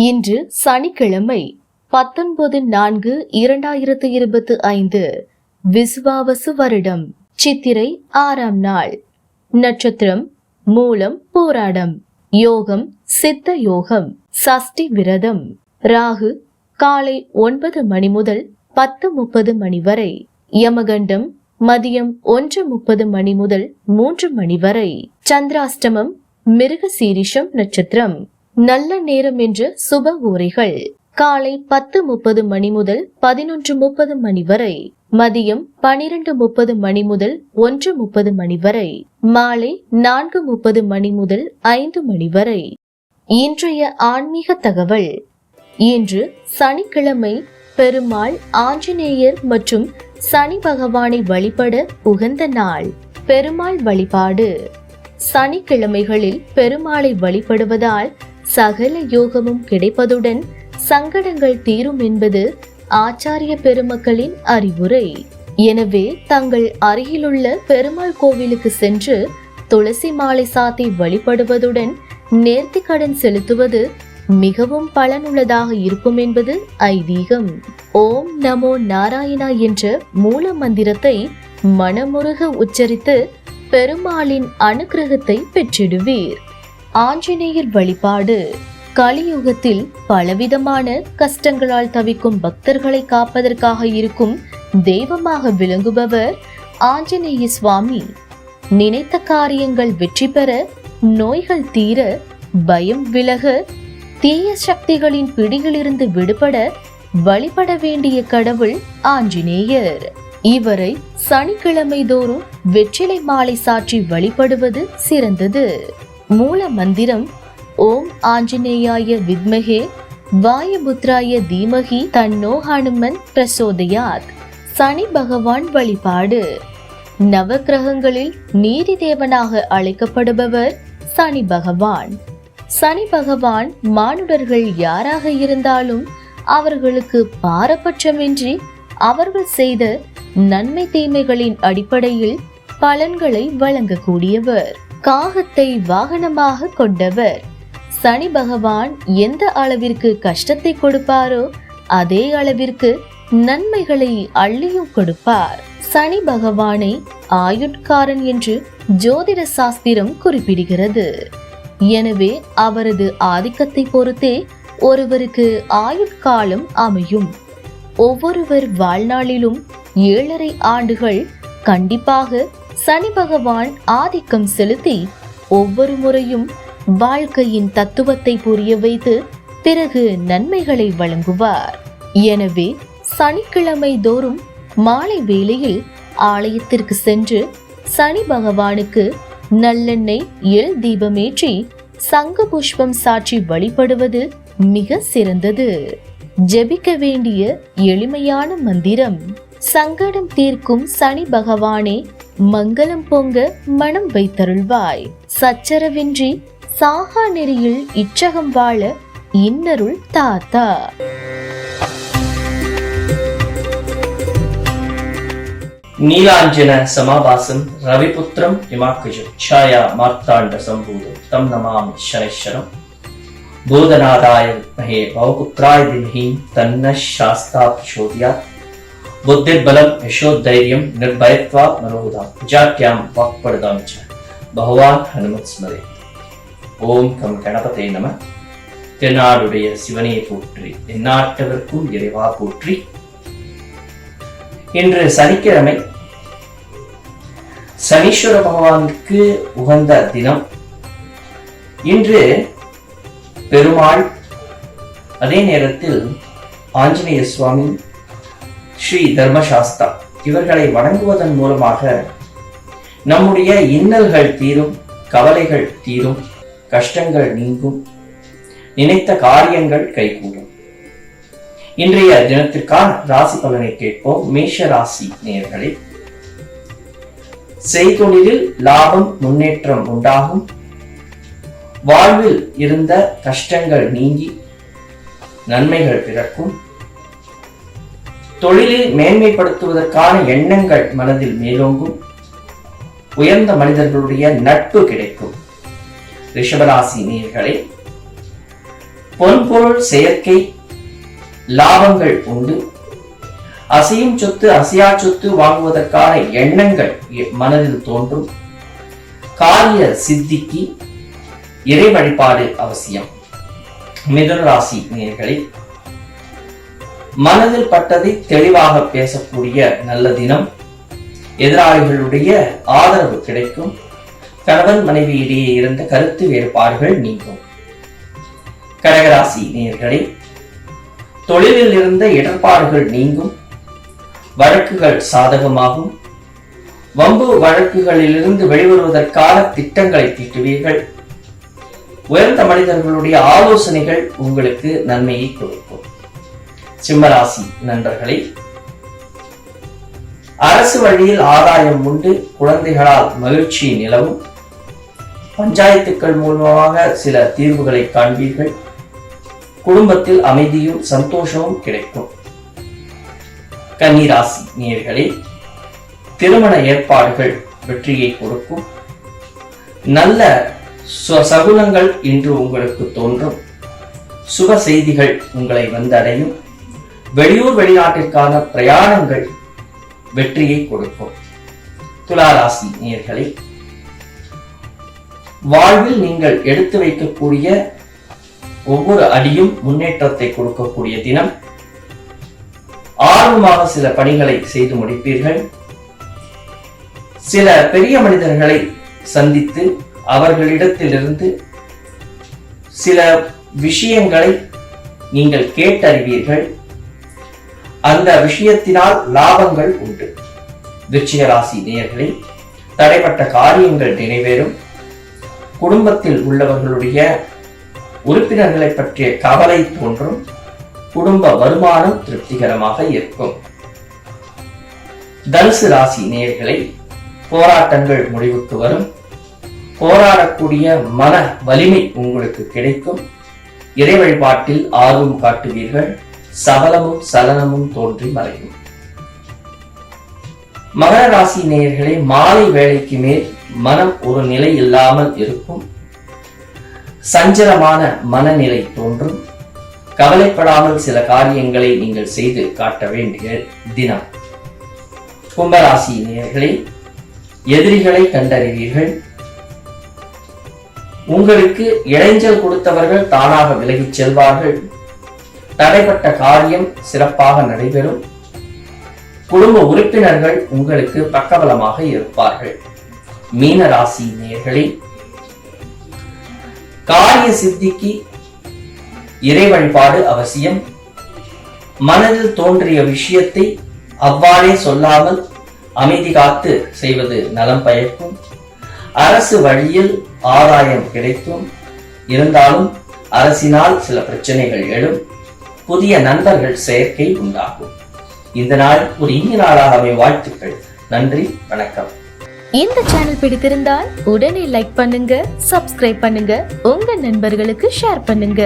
இன்று சனிக்கிழமை பத்தொன்பது நான்கு இரண்டாயிரத்து இருபத்து ஐந்து விசுவாவசு வருடம் சித்திரை ஆறாம் நாள். நட்சத்திரம் மூலம் போராடம். யோகம் சித்த யோகம். சஷ்டி விரதம். ராகு காலை ஒன்பது மணி முதல் பத்து முப்பது மணி வரை. யமகண்டம் மதியம் ஒன்று முப்பது மணி முதல் மூன்று மணி வரை. சந்திராஷ்டமம் மிருகசீரிஷம் நட்சத்திரம். நல்ல நேரம் என்று சுப ஊரிகள். காலை பத்து முப்பது மணி முதல் பதினொன்று முப்பது மணி வரை. மதியம் பனிரெண்டு முப்பது மணி முதல் ஒன்று முப்பது மணி வரை. மாலை நான்கு முப்பது மணி முதல் ஐந்து மணி வரை. இன்றைய ஆன்மீக தகவல். இன்று சனிக்கிழமை பெருமாள் ஆஞ்சநேயர் மற்றும் சனி பகவானை வழிபட உகந்த நாள். பெருமாள் வழிபாடு. சனிக்கிழமைகளில் பெருமாளை வழிபடுவதால் சகல யோகமும் கிடைப்பதுடன் சங்கடங்கள் தீரும் என்பது ஆச்சாரிய பெருமக்களின் அறிவுரை. எனவே தங்கள் அருகிலுள்ள பெருமாள் கோவிலுக்கு சென்று துளசி மாலை சாத்தி வழிபடுவதுடன் நேர்த்தி கடன் செலுத்துவது மிகவும் பலனுள்ளதாக இருக்கும் என்பது ஐதீகம். ஓம் நமோ நாராயணா என்ற மூல மந்திரத்தை மனமுருக உச்சரித்து பெருமாளின் அனுக்கிரகத்தை பெற்றிடுவீர். ஆஞ்சநேயர் வழிபாடு. கலியுகத்தில் பலவிதமான கஷ்டங்களால் தவிக்கும் பக்தர்களை காப்பதற்காக இருக்கும் தெய்வமாக விளங்குபவர் ஆஞ்சநேய சுவாமி. நினைத்த காரியங்கள் வெற்றி பெற நோய்கள் தீர பயம் விலக தீய சக்திகளின் பிடியிலிருந்து விடுபட வழிபட வேண்டிய கடவுள் ஆஞ்சநேயர். இவரை சனிக்கிழமை தோறும் வெற்றிலை மாலை சாற்றி வழிபடுவது சிறந்தது. மூல மந்திரம் ஓம் ஆஞ்சநேயாய வித்மகே வாயுபுத்ராய தீமகி தன்னோ ஹனுமன் பிரசோதயாத். சனி பகவான் வழிபாடு. நவக்கிரகங்களில் நீதி தேவனாக அழைக்கப்படுபவர் சனி பகவான். சனி பகவான் மானுடர்கள் யாராக இருந்தாலும் அவர்களுக்கு பாரபட்சமின்றி அவர்கள் செய்த நன்மை தீமைகளின் அடிப்படையில் பலன்களை வழங்கக்கூடியவர். காகத்தை வாகனமாக கொண்டவர். சனி பகவான் எந்த அளவிற்கு கஷ்டத்தை கொடுப்பாரோ அதே அளவிற்கு நன்மைகளை அள்ளியும் கொடுப்பார். சனி பகவானை ஆயுட்காரன் என்று ஜோதிட சாஸ்திரம் குறிப்பிடுகிறது. எனவே அவரது ஆதிக்கத்தை பொறுத்தே ஒருவருக்கு ஆயுட்காலம் அமையும். ஒவ்வொருவர் வாழ்நாளிலும் ஏழரை ஆண்டுகள் கண்டிப்பாக சனி பகவான் ஆதிக்கம் செலுத்தி ஒவ்வொரு முறையும் வாழ்க்கையின் தத்துவத்தை புரிய வைத்து பிறகு நன்மைகளை வழங்குவார். எனவே சனிக்கிழமை தோறும் மாலை வேளையில் ஆலயத்திற்கு சென்று சனி பகவானுக்கு நல்லெண்ணெய் எள் தீபமேற்றி சங்க புஷ்பம் சாற்றி வழிபடுவது மிக சிறந்தது. ஜெபிக்க வேண்டிய எளிமையான மந்திரம் சங்கடம் தீர்க்கும் சனி பகவானே மங்களம் பொங்க மனம் வைத்தருள்வாய். சச்சரவின்றி சாகா நெறியில் இச்சகம் வாழ இன்னருள் தாத்தா. நீலாஞ்சன சமாபாசம் ரவிபுத்திரம் இமாக்கஜம் சாயா மார்த்தாண்ட சம்பூதம் தம் நமாம் சனேஸ்வரம். போதநாதாய மகே பவபுத்திராய திமஹி தன்ன சாஸ்தா பிரச்சோதியாத் ಬುದ್ಧಿರ್ಬಲಂ ಯಶೋಧೈರ್ಯಂ தைரியம் நிர்பயத்வா மனோதாம் ஜாக்கியாம் ಚ பகவான் ஹனுமத் ஸ்மரே. ஓம் கம் கணபதே நம. தென்னாடுடைய சிவனே போற்றி தென்னாட்டவர்க்கும் இறைவா போற்றி. இன்று சனிக்கிழமை சனீஸ்வர பகவானுக்கு உகந்த தினம். இன்று பெருமாள் அதே நேரத்தில் ஆஞ்சநேய சுவாமி ஸ்ரீ தர்மசாஸ்தா இவர்களை வணங்குவதன் மூலமாக நம்முடைய இன்னல்கள் தீரும் கவலைகள் தீரும் கஷ்டங்கள் நீங்கும் நினைத்த காரியங்கள் கைகூடும். இன்றைய தினத்திற்கான ராசி பலனை கேட்போம். மேஷ ராசி நேர்களை செய்தொழிலில் லாபம் முன்னேற்றம் உண்டாகும். வாழ்வில் இருந்த கஷ்டங்கள் நீங்கி நன்மைகள் பிறக்கும். தொழிலில் மேன்மைப்படுத்துவதற்கான எண்ணங்கள் மனதில் மேலோங்கும். உயர்ந்த மனிதர்களுடைய நட்பு கிடைக்கும். ரிஷபராசி நேர்களை பொன்பொருள் செயற்கை லாபங்கள் உண்டு. அசையும் சொத்து அசையா சொத்து வாங்குவதற்கான எண்ணங்கள் மனதில் தோன்றும். காரிய சித்திக்கு இறை வழிபாடு அவசியம். மிதுன ராசி நேர்களை மனதில் பட்டதை தெளிவாக பேசக்கூடிய நல்ல தினம். எதிராளிகளுடைய ஆதரவு கிடைக்கும். கணவன் மனைவி இடையே இருந்த கருத்து வேறுபாடுகள் நீங்கும். கடகராசி நேர்களே தொழிலில் இருந்த இடர்பாடுகள் நீங்கும். வழக்குகள் சாதகமாகும். வம்பு வழக்குகளிலிருந்து வெளிவருவதற்கான திட்டங்களை தீட்டுவீர்கள். உயர்ந்த மனிதர்களுடைய ஆலோசனைகள் உங்களுக்கு நன்மையை கொடுக்கும். சிம்மராசி நண்பர்களே அரசு வழியில் ஆதாயம் உண்டு குழந்தைகளால் மகிழ்ச்சி நிலவும். பஞ்சாயத்துக்கள் மூலமாக சில தீர்வுகளை காண்பீர்கள். குடும்பத்தில் அமைதியும் சந்தோஷமும் கிடைக்கும். கன்னிராசி நேர்களே திருமண ஏற்பாடுகள் வெற்றியை கொடுக்கும். நல்ல சகுனங்கள் இன்று உங்களுக்கு தோன்றும். சுப செய்திகள் உங்களை வந்தடையும். வெளியூர் வெளிநாட்டிற்கான பிரயாணங்கள் வெற்றியை கொடுக்கும். துளாராசி நேர்களை வாழ்வில் நீங்கள் எடுத்து வைக்கக்கூடிய ஒவ்வொரு அடியும் முன்னேற்றத்தை கொடுக்கக்கூடிய தினம். ஆர்வமாக சில பணிகளை செய்து முடிப்பீர்கள். சில பெரிய மனிதர்களை சந்தித்து அவர்களிடத்திலிருந்து சில விஷயங்களை நீங்கள் கேட்டறிவீர்கள். அந்த விஷயத்தினால் லாபங்கள் உண்டு. விருச்சிக ராசி நேயர்களில் தடைப்பட்ட காரியங்கள் நிறைவேறும். குடும்பத்தில் உள்ளவர்களுடைய உறுப்பினர்களை பற்றிய கவலை தோன்றும். குடும்ப வருமானம் திருப்திகரமாக இருக்கும். தனுசு ராசி நேயர்களை போராட்டங்கள் முடிவுக்கு வரும். போராடக்கூடிய மன வலிமை உங்களுக்கு கிடைக்கும். இறை வழிபாட்டில் ஆர்வம் காட்டுவீர்கள். சபலமும் சலனமும் தோன்றி மறையும். மகர ராசி நேயர்களே மாலை வேலைக்கு மேல் மனம் ஒரு நிலை இல்லாமல் இருக்கும். சஞ்சலமான மனநிலை தோன்றும். கவலைப்படாமல் சில காரியங்களை நீங்கள் செய்து காட்ட வேண்டிய தினம். கும்பராசி நேயர்களே எதிரிகளை கண்டறிவீர்கள். உங்களுக்கு இளைஞல் கொடுத்தவர்கள் தானாக விலகிச் செல்வார்கள். தடைப்பட்ட காரியம் சிறப்பாக நடைபெறும். குடும்ப உறுப்பினர்கள் உங்களுக்கு பக்கபலமாக இருப்பார்கள். மீன ராசி நேர்களே காரிய சித்திக்கு இறை வழிபாடு அவசியம். மனதில் தோன்றிய விஷயத்தை அவ்வாறே சொல்லாமல் அமைதி காத்து செய்வது நலம் பயக்கும். அரசு வழியில் ஆதாயம் கிடைக்கும். இருந்தாலும் அரசினால் சில பிரச்சனைகள் எழும். புதிய நண்பர்கள் சேர்க்கை உண்டாகும். இந்த நாள் ஒரு இனிய நாளாக அமைய வாழ்த்துக்கள். நன்றி வணக்கம். இந்த சேனல் பிடித்திருந்தால் உடனே லைக் பண்ணுங்க சப்ஸ்கிரைப் பண்ணுங்க உங்க நண்பர்களுக்கு ஷேர் பண்ணுங்க.